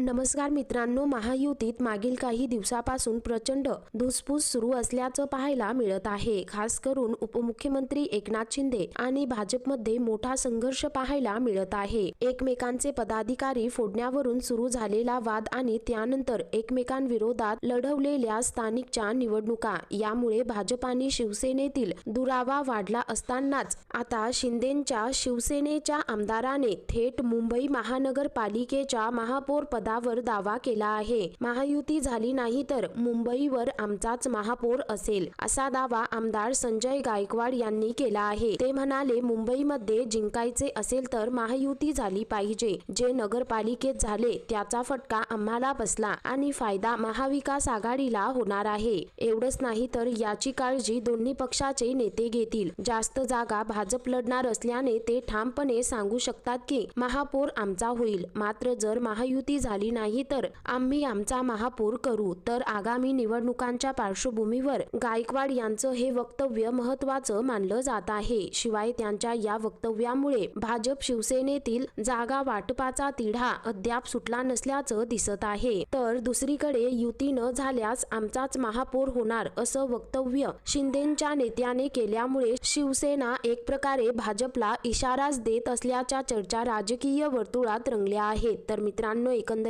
नमस्कार मित्रांनो महायुतीत मागील काही दिवसापासून प्रचंड धुसफूस सुरू असल्याचं पाहायला मिळत आहे. खास करून उपमुख्यमंत्री एकनाथ शिंदे आणि भाजपमध्ये मोठा संघर्ष पाहायला मिळत आहे. एकमेकांचे पदाधिकारी फोडण्यावरून सुरू झालेला वाद आणि त्यानंतर एकमेकांविरोधात लढवलेल्या स्थानिकच्या निवडणुका यामुळे भाजप आणि शिवसेनेतील दुरावा वाढला असतानाच आता शिंदेच्या शिवसेनेच्या आमदाराने थेट मुंबई महानगरपालिकेच्या महापौर पदावर दावा केला आहे. महायुती झाली नाही तर मुंबईवर आमचाच महापौर असेल असा दावा आमदार संजय गायकवाड यांनी केला आहे. ते म्हणाले मुंबईमध्ये जिंकायचे असेल तर महायुती झाली पाहिजे. जे नगरपालिकेत झाले त्याचा फटका आम्हाला बसला आणि फायदा महाविकास आघाडीला होणार आहे. एवढंच नाही तर याची काळजी दोन्ही पक्षाचे नेते घेतील. जास्त जागा भाजप लढणार असल्याने ते ठामपणे सांगू शकतात की महापौर आमचा होईल. मात्र जर महायुती झाली नाही तर आम्ही आमचा महापूर करू. तर आगामी निवडणुकांच्या पार्श्वभूमीवर गायकवाड यांचं हे वक्तव्य महत्वाचं मानलं जात आहे. शिवाय त्यांच्या या वक्तव्यामुळे भाजप शिवसेनेतील जागा वाटपाचा तिढा अद्याप सुटला नसल्याचं दिसत आहे. तर दुसरीकडे युती न झाल्यास आमचाच महापौर होणार असं वक्तव्य शिंदेच्या नेत्याने केल्यामुळे शिवसेना एक प्रकारे भाजपला इशाराच देत असल्याच्या चर्चा राजकीय वर्तुळात रंगल्या आहेत. तर मित्रांनो एकंदर